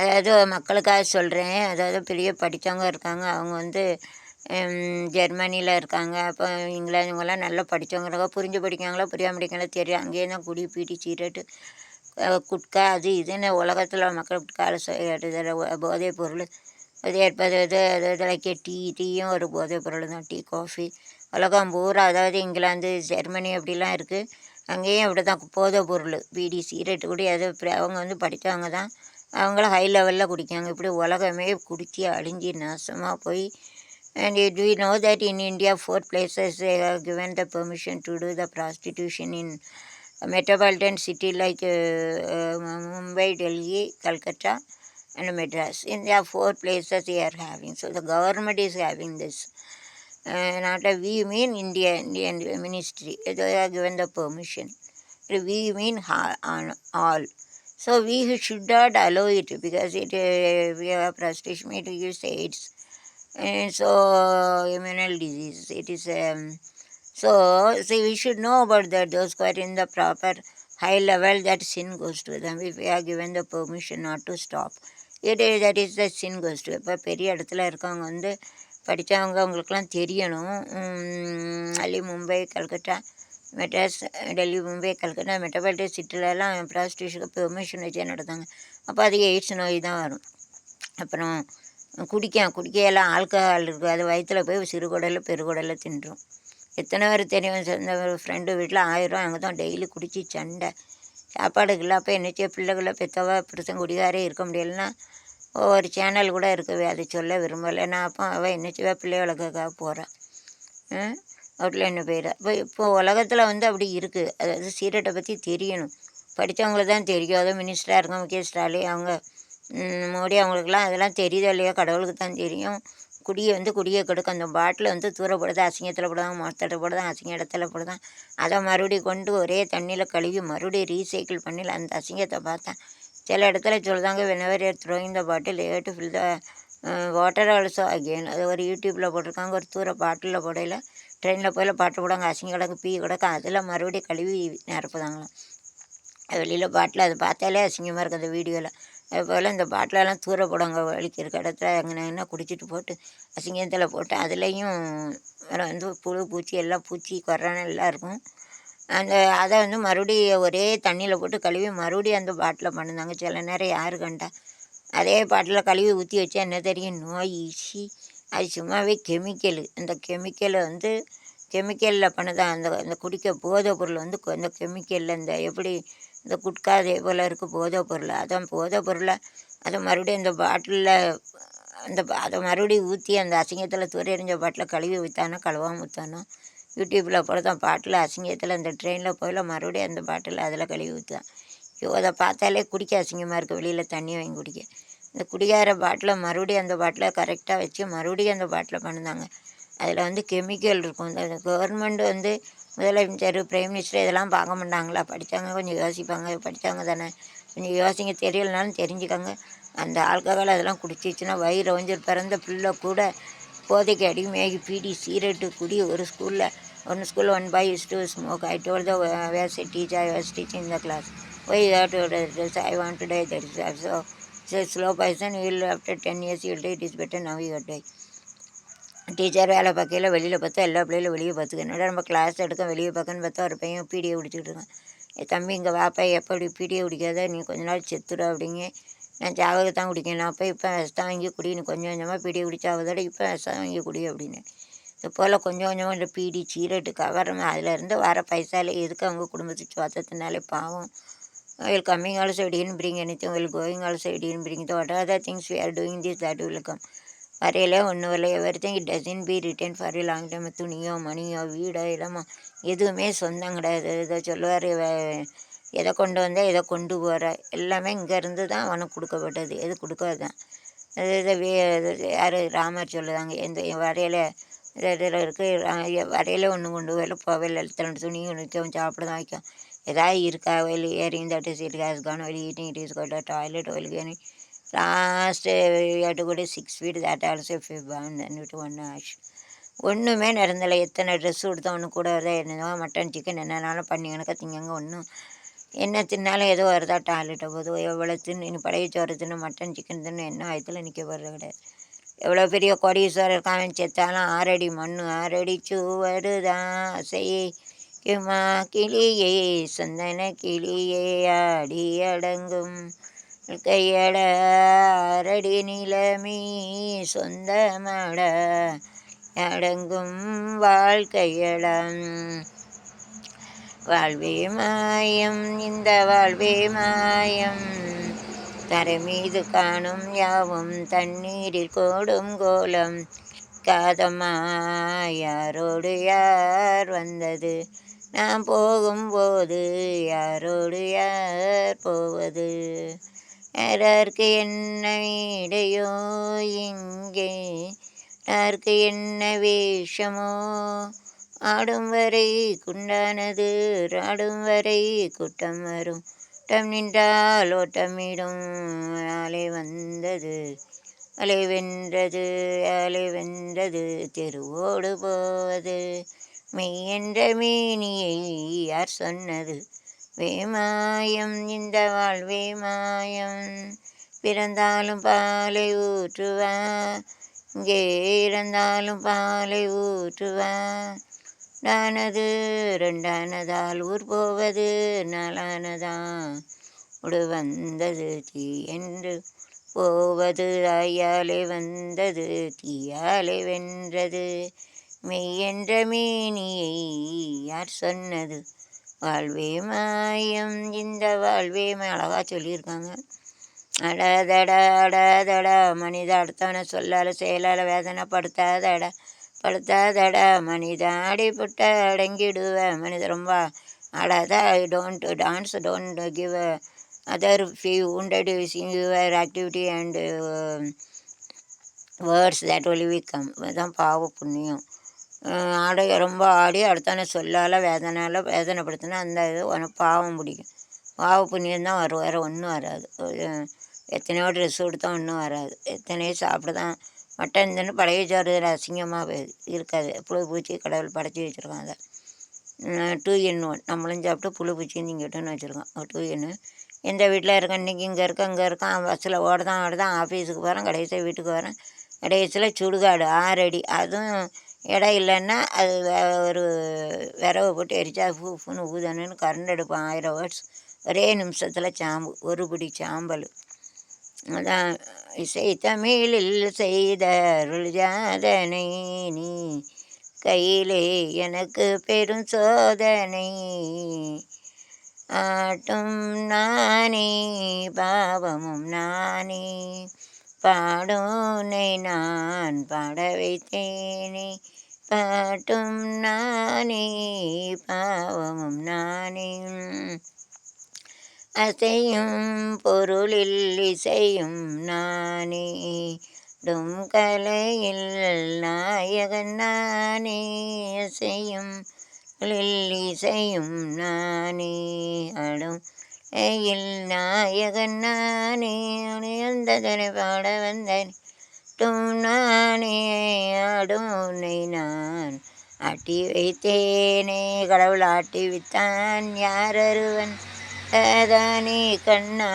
அதாவது மக்களுக்காக சொல்கிறேன் அதாவது பெரிய படித்தவங்க இருக்காங்க. அவங்க வந்து ஜெர்மனியில் இருக்காங்க. அப்போ இங்கிலாந்துங்கெல்லாம் நல்லா படித்தவங்க புரிஞ்சு படிக்காங்களோ புரியாம படிக்காங்களோ தெரியும் அங்கேயே தான் குடி பீடி சீரட்டு குட்கா அது இதுன்னு உலகத்தில் மக்கள் கால போதைப் பொருள் அது ஏற்பது இது அது இதுலைக்கு டீ டீயும் ஒரு போதைப் பொருள் தான். Tea coffee. உலகம் பூரா அதாவது இங்கிலாந்து ஜெர்மனி அப்படிலாம் இருக்குது அங்கேயும் அப்படி தான் போதைப் பொருள் பீடி சிகரெட்டு கூட அது அவங்க வந்து படித்தவங்க தான். அவங்களும் ஹை லெவலில் குடிக்காங்க இப்படி உலகமே குடிச்சு அழிஞ்சு நாசமாக போய் and do you know that in India four places they have given the permission to do the prostitution in a metropolitan city like uh, uh, Mumbai, Delhi, Calcutta and Madras. In there are four places they are having. So the government is having this. Uh, not a we mean India, Indian ministry. They are given the permission. We mean ha- on all. So we should not allow it because it uh, we have prostitution, it gives AIDS and so immunal disease. It is um, so see we should know about that. Those who are in the proper high level, that sin goes to them. If we are given the permission not to stop, it is that is the sin goes to. இப்போ பெரிய இடத்துல இருக்கவங்க வந்து படித்தவங்க அவங்களுக்குலாம் தெரியணும் உம், டெல்லி மும்பை கல்கட்டா மெட்ராஸ் டெல்லி மும்பை கல்கத்தா மெட்டபாலிட்டிக் சிட்டிலலாம் ப்ராஸ்டியூஷனுக்கு பெர்மிஷன் வச்சே நடத்தாங்க அப்போ அது எய்ட்ஸ் நோய் தான் வரும். அப்புறம் குடிக்க குடிக்கையெல்லாம் ஆல்கஹால் இருக்குது அது வயிற்றில் போய் சிறுகுடலில் பெருகுடலில் தின்றும். எத்தனை பேர் தெரியும்? சொந்த ஃப்ரெண்டு வீட்டில் ஆயிரம் அங்கே தான் டெய்லி குடித்து சண்டை. சாப்பாடுக்குள்ள அப்போ என்னச்சே பிள்ளைகளை பெத்தவா புருஷன் குடிகாரே இருக்க முடியலன்னா ஒவ்வொரு சேனல் கூட இருக்கவே அதை சொல்ல விரும்பலை. நான் அப்போ அவள் என்னச்சுவா பிள்ளை வளர்க்கக்காக போகிறான் அவுட்டில் என்ன பேர்? இப்போ இப்போ உலகத்தில் வந்து அப்படி இருக்குது அதாவது சீரட்டை பற்றி தெரியணும். படித்தவங்களுக்கு தான் தெரியும். அதுவும் மினிஸ்டராக இருக்க முக்கிய ஸ்டாலின் அவங்க மோடி அவங்களுக்குலாம் அதெல்லாம் தெரியுதோ இல்லையோ கடவுளுக்கு தான் தெரியும். குடியை வந்து குடியை கெடுக்கும். அந்த பாட்டில் வந்து தூரப்படுது அசிங்கத்தில் போடுதான் மொத்தத்தில் போடுதான் அசிங்க இடத்துல போடுதான் அதை மறுபடியும் கொண்டு ஒரே தண்ணியில் கழுவி மறுபடியும் ரீசைக்கிள் பண்ணி அந்த அசிங்கத்தை பார்த்தேன் சில இடத்துல சொல்லுதாங்க whenever throwing the bottle a to fill the water also again அது ஒரு யூடியூப்பில் போட்டிருக்காங்க ஒரு தூர பாட்டிலில் போடையில். ட்ரெயினில் போயில பாட்டு போடாங்க அசிங்க கிடக்கு பீ கிடக்கு அதில் மறுபடியும் கழுவி நிரப்புதாங்களாம். வெளியில் பாட்டில் அதை பார்த்தாலே அசிங்கமாக இருக்குது அந்த வீடியோவில் அதுபோல் இந்த பாட்டிலெல்லாம் தூர போடுவாங்க வலிக்கிற இருக்க இடத்துல எங்கே என்ன குடிச்சிட்டு போட்டு அசிங்கத்தில் போட்டு அதுலேயும் வந்து புழு பூச்சி எல்லாம் பூச்சி கொரோனா எல்லாம் இருக்கும். அந்த அதை வந்து மறுபடியும் ஒரே தண்ணியில் போட்டு கழுவி மறுபடியும் அந்த பாட்டில் பண்ணுந்தாங்க சில நேரம் யாரு கண்டா அதே பாட்டில் கழுவி ஊற்றி வச்சா என்ன தெரியும்? நோய் ஈசி அது சும்மாவே கெமிக்கலு அந்த கெமிக்கலை வந்து கெமிக்கலில் பண்ணுதான் அந்த அந்த குடிக்க போதை பொருள் வந்து கொ- அந்த கெமிக்கலில் இந்த எப்படி இந்த குட்கா அதே போல் இருக்குது போதை பொருள் அதான் போதை பொருளை அதை மறுபடியும் இந்த பாட்டிலில் அந்த அதை மறுபடியும் ஊற்றி அந்த அசிங்கத்தில் துறை எறிஞ்ச பாட்டில் கழுவி ஊற்றானோ கழுவாம ஊற்றானோ யூடியூப்பில் தான் பாட்டில் அசிங்கத்தில் அந்த ட்ரெயினில் போயில மறுபடியும் அந்த பாட்டில் அதில் கழுவி ஊற்றுதான் ஐயோ அதை பார்த்தாலே குடிக்க அசிங்கமாக இருக்குது வெளியில் தண்ணி வாங்கி குடிக்க. இந்த குடிகார பாட்டில் மறுபடியும் அந்த பாட்டிலை கரெக்டாக வச்சு மறுபடியும் அந்த பாட்டில் பண்ணுதாங்க அதில் வந்து கெமிக்கல் இருக்கும். இந்த கவர்மெண்ட் வந்து முதலமைச்சர் பிரைம் மினிஸ்டர் இதெல்லாம் பார்க்க மாட்டாங்களா? படித்தவங்க கொஞ்சம் யோசிப்பாங்க. படித்தவங்க தானே. கொஞ்சம் யோசிங்க. தெரியலனாலும் தெரிஞ்சுக்கோங்க. அந்த ஆல்கஹால் அதெல்லாம் குடிச்சிச்சுன்னா வயிறு கொஞ்சம் பிறந்த பிள்ளை கூட போதைக்கு அடிமையாகி பீடி சீரட்டு குடி ஒரு ஸ்கூலில் ஒன்று ஸ்கூலில் one boy use to smoke I told the was teacher was teacher teaching the class why you do I want to die that is also slow poison will after ten years you'll die it is better now you die teacher வேலை பார்க்கையில் வெளியில் பார்த்தா எல்லா பிள்ளைகளும் வெளியே பார்த்துக்க என்னடா நம்ம கிளாஸ் எடுக்க வெளியே பார்க்கன்னு பார்த்தா ஒரு பையன் பீடியை பிடிச்சிக்கிட்டு இருக்கான் என் தம்பி இங்கே வாப்பா எப்போ இப்படி பீடியை குடிக்காத நீ கொஞ்ச நாள் செத்துடும் அப்படிங்க நான் சாவக தான் குடிக்கணும் அப்போ இப்போ விஷம் வாங்கி குடி நீ கொஞ்சம் கொஞ்சமாக பீடியை குடிச்சாவதோட இப்போ விஷம் வாங்கி குடி அப்படின்னு இது போல் கொஞ்சம் கொஞ்சமாக இந்த பீடி சீரட்டு கவரம் அதிலேருந்து வர பைசாவில் எதுக்கு அவங்க குடும்பத்துக்கு சோத்தத்தினாலே பாவம் will coming also it didn't bring anything will going also it didn't bring the what are the things we are doing this that will come. வரையில ஒன்றும் இல்லை everything it doesn't be written for a long time துணியோ மணியோ வீடோ இடமோ எதுவுமே சொந்தம் கிடையாது. இதை சொல்லுவார் எதை கொண்டு வந்தால் எதை கொண்டு போகிற எல்லாமே இங்கேருந்து தான் அவனுக்கு கொடுக்கப்பட்டது. எது கொடுக்காது? தான் அது இதை வே யார் ராமர் சொல்லுதாங்க எந்த வரையில இதில் இருக்குது வரையில ஒன்று கொண்டு போகல போவையில் ரெண்டு துணியும் நிற்கும் சாப்பிட தான் வைக்கும். ஏதாவது இருக்கா வெளி airing that seat it has gone வெளி eating it is got toilet வெளியே லாஸ்ட் எட்டு கூட சிக்ஸ் ஃபீட் தட் ஆல்சோ விட்டு ஒன்று ஆஷ் ஒன்றுமே நடந்தலை. எத்தனை ட்ரெஸ் கொடுத்தா ஒன்று கூட வருதா என்னவோ மட்டன் சிக்கன் என்னென்னாலும் பண்ணி கணக்க திங்கங்க ஒன்றும் என்ன தின்னாலும் ஏதோ வருதா டாய்லெட்டை போதும் எவ்வளோ தின்னு இனி பழைய சோறு தின்னு மட்டன் சிக்கன் தின்னு என்ன ஆயத்தில் நிற்க போகிறது கிடையாது எவ்வளோ பெரிய கோடீஸ்வரர் இருக்கான் செத்தாலும் ஆறடி மண் ஆறடி சுவடுதான் செய் கிமா கிளியே சந்தன கிளியே ஆடி அடங்கும் கையட அரடி நிலமீ சொந்தமட அடங்கும் வாழ்க்கையடம். வாழ்வே மாயம் இந்த வாழ்வே மாயம். தரை மீது காணும் யாவும் தண்ணீரில் கோடும் கோலம். காதம்மா யாரோடு யார் வந்தது? நான் போகும்போது யாரோடு யார் போவது? யாரார்க்கு என்ன இடையோ இங்கே? யாருக்கு என்ன வேஷமோ? ஆடும் வரை குண்டானது ஆடும் வரை கூட்டம் வரும். கூட்டம் நின்றால் ஓட்டமிடும் ஆலை வந்தது. அலை வென்றது அலை வென்றது தெருவோடு போவது. மெய் என்ற மேனியை யார் சொன்னது. வேமாயம் இந்த வாழ்வே மாயம் பிறந்தாலும் பாலை ஊற்றுவா. இங்கே இறந்தாலும் பாலை ஊற்றுவா. நானது ரெண்டானதால் ஊர் போவது நாளானதா. உடு வந்தது தீ என்று போவது ஆயாலே வந்தது தீயாலே வென்றது. மெய் என்ற மேனியை யார் சொன்னது? வாழ்வே மாயம். இந்த வாழ்வே அழகாக சொல்லியிருக்காங்க. அடாதடா அடாதடா மனித அடுத்தவனை சொல்லால செயலால வேதனைப்படுத்தாதடா படுத்தாதடா மனித அடிபட்ட அடங்கிடுவேன் மனித ரொம்ப அடாத I don't dance don't give other few wanted your activity and words that ஒலி வீக்கம் இதுதான் பாவ புண்ணியம். ஆடை ரொம்ப ஆடி அடுத்தான சொல்லால் வேதனால வேதனைப்படுத்தினா அந்த இது உனக்கு பாவம் பிடிக்கும். பாவ புண்ணியம் தான் வரும். வேறு ஒன்றும் வராது. எத்தனையோ ட்ரெஸ் கொடுத்தா ஒன்றும் வராது. எத்தனையோ சாப்பிட தான் மட்டன் தின்னு பழைய சோறு அசிங்கமாக போயிடுது. இருக்காது. புழு பூச்சி கடவுள் படைச்சி வச்சுருக்கான் அதை. டூ என் ஒன் நம்மளும் சாப்பிட்டு புழு பூச்சி திங்கட்டும்னு வச்சுருக்கோம் டூ என்னு எந்த வீட்டில் இருக்க இன்றைக்கி இங்கே இருக்க இங்கே இருக்கான் பஸ்ஸில் ஓடுதான் ஓடுதான் ஆஃபீஸுக்கு போகிறேன் கடைசியாக வீட்டுக்கு வரேன் கடைசியில் சுடுகாடு ஆறடி. அதுவும் இடம் இல்லைன்னா அது ஒரு விரவை போட்டு எரிச்சா ஃபூ ஃபூன்னு ஊதணுன்னு கரண்ட் எடுப்பான். ஆயிரம் வேர்ட்ஸ் ஒரே நிமிஷத்தில் சாம்பு ஒரு பிடி சாம்பல். அதான் இசை தமிழில் செய்த அருள் ஜாதனை நீ. கையிலே எனக்கு பெரும் சோதனை. ஆட்டும் நானே பாவமும் நானே. பாடோனை நான் பாட வைத்தேனே பாட்டும் நானே பாவமும் நானே. அசையும் பொருளில் இசையும் நானே டும் கலையில் நாயகன் நானே. அசையும் இசையும் நானே அடும் கையில் நாயகன் நானே அந்த அந்ததனை பாட வந்தேன். தும் நானே ஆடும் உன்னை நான் ஆட்டி வைத்தேனே. கடவுள் ஆட்டி வித்தான் யாரொருவன் அதானே கண்ணா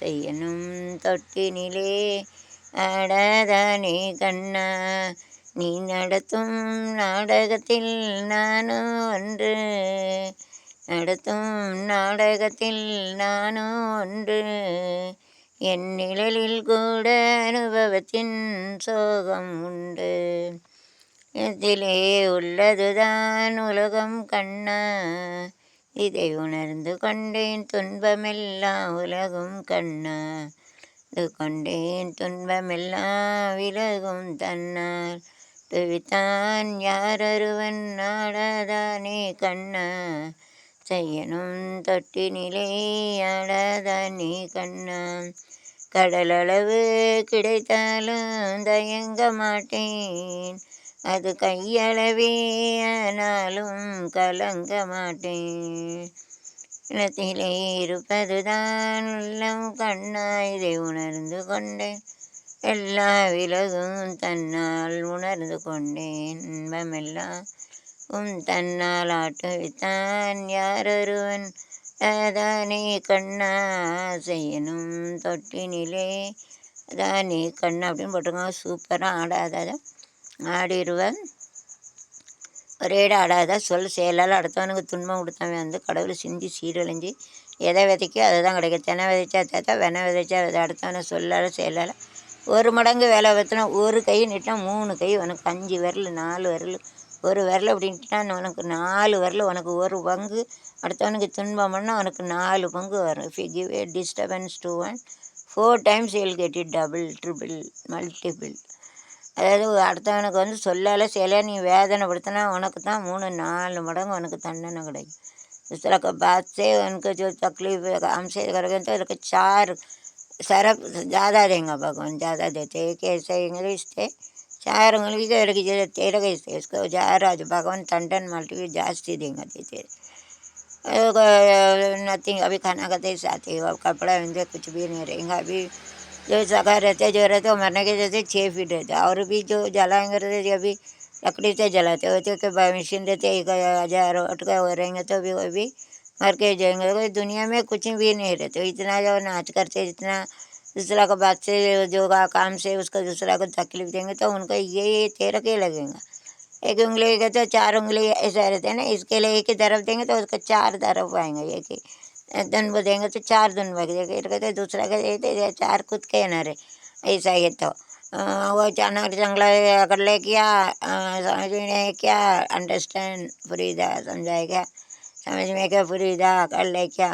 செய்யணும் தொட்டினிலே. அடதானே கண்ணா நீ நடத்தும் நாடகத்தில் நானும் ஒன்று. நடத்தும் நாடகத்தில் நானும் ஒன்று என் நிழலில் கூட அனுபவத்தின் சோகம் உண்டு. இதிலே உள்ளதுதான் உலகம் கண்ணா. இதை உணர்ந்து கொண்டேன் துன்பமெல்லாம் உலகம் கண்ணா. இது கொண்டேன் துன்பமெல்லாம் விலகும் தன்னால். துவித்தான் யாரொருவன் நாடாதானே கண்ணா. செய்யணும் தொட்டினிலே ஆடாதானே கண்ணா. கடலளவு கிடைத்தாலும் தயங்க மாட்டேன். அது கையளவே ஆனாலும் கலங்க மாட்டேன். இனத்திலே இருப்பதுதான் உள்ளம் கண்ணா. இதை உணர்ந்து கொண்டேன். எல்லா விலகும் தன்னால் உணர்ந்து கொண்டேன். இன்பமெல்லாம் உம் தன்னால் ஆட்டுவித்தான் யாரொருவன்? அதானே கண்ணா செய்யணும் தொட்டினிலே. நீ கண்ணா அப்படின்னு போட்டிருக்காங்க. சூப்பராக ஆடாதாத ஆடிடுவேன் ஒரேட ஆடாத சொல் செயலால் அடுத்தவனுக்கு துன்பம் கொடுத்தவன் வந்து கடவுள் சிந்தி சீரழிஞ்சு எதை விதைக்கோ அதை தான் கிடைக்கும். தினை விதைச்சா தேத்தா வெனை விதைச்சா அதை அடுத்தவனை சொல்லால் செயலால். ஒரு மடங்கு வேலை வைத்தினா ஒரு கை நிட்டால் மூணு கை உனக்கு அஞ்சு விரல் நாலு விரல் ஒரு விரல் அப்படின்ட்டுனா உனக்கு நாலு விரல் உனக்கு ஒரு பங்கு அடுத்தவனுக்கு துன்பம் பண்ணால் உனக்கு நாலு பங்கு வரும் if you give a disturbance to one four times you'll get it double triple multiple அதாவது அடுத்தவனுக்கு வந்து சொல்லால் செயலால் நீ வேதனைப்படுத்தினா உனக்கு தான் மூணு நாலு மடங்கு உனக்கு தண்டனை கிடைக்கும் इस तरह का बात से उनको जो तकलीफ हमसे करोगे तो उनको चार सरफ ज़्यादा देंगे भगवान ज़्यादा देते एक ऐसे इंग्लिश थे चार ज़्यादा जो भगवान टंडन मल्टी जास्ती देंगे नथिंग, अभी खाना खाते साथ ही अब कपड़ा उनसे कुछ भी नहीं रहेगा। अभी जो जगह रहते, जो रहते, वो मरने के जैसे छः फीट रहते। और भी जो जलाएँगे रहते अभी लकड़ी से जलाते होते कि मशीन रहते, एक हज़ार अटका हुए रहेंगे तो भी वो भी मर के जाएँगे। दुनिया में कुछ भी नहीं रहते, इतना जो नाच करते जितना दूसरा को बात से, जो का काम से उसको दूसरा को तकलीफ़ देंगे तो उनको ये ये तेरह के लगेगा। एक उंगली के तो चार उंगली ऐसा रहते हैं ना, इसके लिए एक ही तरफ़ देंगे तो उसका चार तरफ़ आएँगे, एक ही। दन देंगे तो चार दिन बग कहते दूसरा का देते चार खुद के ना ऐसा ही तो। वो अचानक जंगला कर ले क्या समझ में नहीं क्या अंडरस्टैंड फरीदा समझाए क्या समझ में क्या, फरीदा कर ले क्या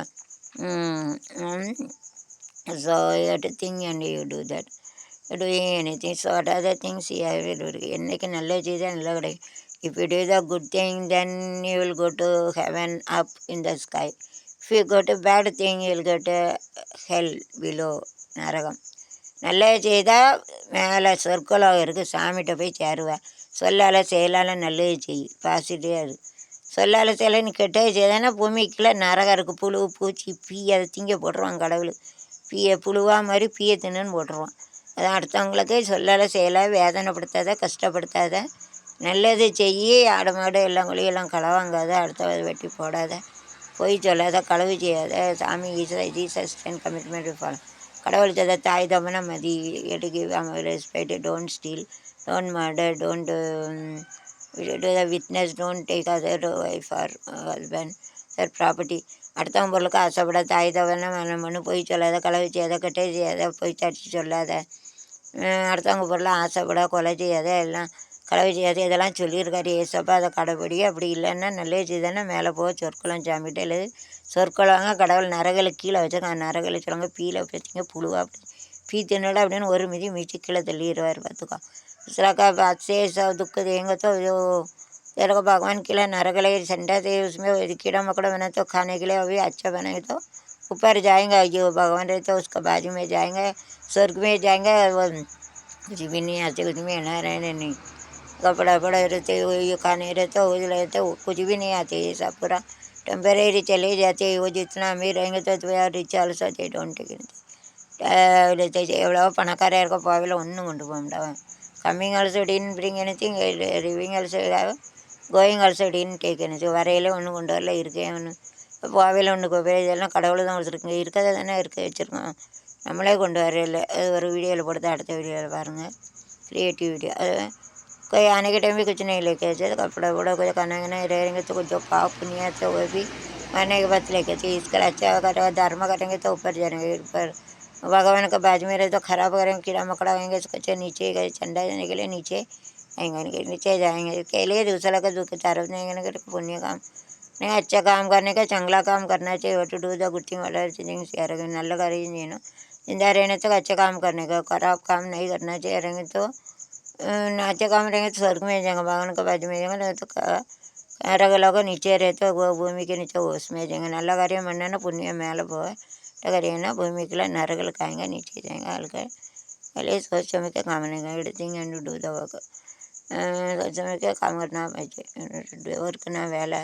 so you have to think and you do that you doing anything so what are the things you have to do என்னைக்கு நல்ல செய்த நல்ல கிடைக்கும் if you do the good thing then you will go to heaven up in the sky if you go to bad thing you will go to hell below நரகம் நல்லது செய்தால் மேலே சொற்களாக இருக்குது சாமிகிட்ட போய் சேருவேன் சொல்லால் செயலால் நல்லது செய் பாசிட்டிவாக இருக்குது சொல்லால் செயல நீ கெட்டது செய்தானா பூமிக்குள்ளே நரகம் இருக்குது புழு பூச்சி பீ அதை திங்க போடுறான் கடவுள் பிய புழுவா மாதிரி பிய தின்னுன்னு போட்டுருவான் அது அடுத்தவங்களுக்கு சொல்லலை செய்யலை வேதனைப்படுத்தாத கஷ்டப்படுத்தாத நல்லது செய்யி ஆடு மாடு எல்லாம் குழியெல்லாம் களவாங்காத அடுத்த வெட்டி போடாத பொய் சொல்லாத களவு செய்யாத சாமி ஈச ஜீசஸ் அண்ட் கமிட்மெண்ட் ஃபாலோ கடவுள் தந்த தாய் தமனை மதி எடுக்கு respect don't steal don't murder don't do the witness don't take other wife or husband their property அடுத்தவன் பொருளுக்கு ஆசைப்பட தாய் தவறுனா மனம் பண்ணு பொய் சொல்லாத களை வச்சு செய்யாத கெட்ட செய்யாத பொய் தடிச்சு சொல்லாத. அடுத்தவங்க பொருளை ஆசைப்பட கொலை செய்யாத எல்லாம் களை செய்யாத இதெல்லாம் சொல்லியிருக்காரு ஏசப்பா. அதை கடைப்பிடி அப்படி இல்லைன்னா நல்ல விஷயம் தானே மேலே போக சொற்குளம் சாமிட்டு இல்லை சொற்குளவாங்க கடவுள் நரகளை கீழே வச்சுருக்காங்க. நரகளை சொல்லுவாங்க பீல பற்றிங்க புழுவா அப்படி. பீ தின்னடா அப்படின்னு ஒரு மிதி மிச்சு கீழே தள்ளிடுவார் பார்த்துக்கோ. சிலக்கா அச்சேசா துக்கது எங்கத்தோ ஐயோ देंगे तो जो तेरे को भगवान के लिए नरगले ठंडा थे उसमें कीड़ा मकड़ा बना तो खाने के लिए अभी अच्छा बनाए तो ऊपर जाएंगे जो भगवान रहते तो उसका बाजू में जाएंगे स्वर्ग में जाएंगे वो कुछ भी नहीं आते कुछ में ना रहने नहीं कपड़ा पड़ा रहते वो ये खाने रहते वो रहते कुछ भी नहीं आते ये सब पूरा टेम्परेरी चले जाते वो जितना अमीर रहेंगे तो rich also they don't take எவ்வளோ பணக்காரர் இருக்க போகல ஒன்றும் கொண்டு போக முடியாது coming also didn't bring any thing living also going also didn't take any வரையில ஒன்றும் கொண்டு வரல இருக்கேன் ஒன்று போவையில் ஒன்று கோவில் இதெல்லாம் கடவுள் தான் கொடுத்துருக்குங்க இருக்கிறத தானே இருக்க வச்சுருக்கோம் நம்மளே கொண்டு வரையில அது ஒரு வீடியோவில் போட்டு அடுத்த வீடியோவில் பாருங்கள் क्रिएटिव वीडियो कोई आने के टाइम भी कुछ नहीं लेके आते कपड़ा वपड़ा कुछ खाना खाना रहेंगे तो कुछ जो पाप पुण्य है तो वो भी मरने के बाद लेके आते इसका अच्छा करेगा धर्म करेंगे तो ऊपर जाएंगे ऊपर भगवान का बाजू में रहे तो खराब करेंगे कीड़ा मकड़ा होंगे उसको अच्छे नीचे गए चंदा जाने के लिए नीचे आँगन के नीचे जाएँगे के लिए दूसरा का दुख चारों जाएँगे पुण्य काम। नहीं अच्छा काम करने का, चंगला काम करना चाहिए। वोट डूजा गुट्टी वाला चीज़ें शेयर नल कर ज़िंदा रहने तक अच्छा काम करने का खराब काम नहीं करना चाहिए, रहेंगे तो अच्छा काम रहेंगे तो स्वर्ग में जाएँगे, भगवान के बाजू में जाएँगे तो रगलोग नीचे रहते वो भूमि के नीचे वो उसमें जाएँगे। नल कर मरना ना, पुण्य मेल पो अगर ना, भूमि के लिए नरगल खाएँगे नीचे जाएँगे, हल्का, पहले सोच समझ के काम नहीं करेंगे डू डू डूदा होगा राज्यासारख्या कामांना म्हणजे ड्रायव्हरकडनं व्हायला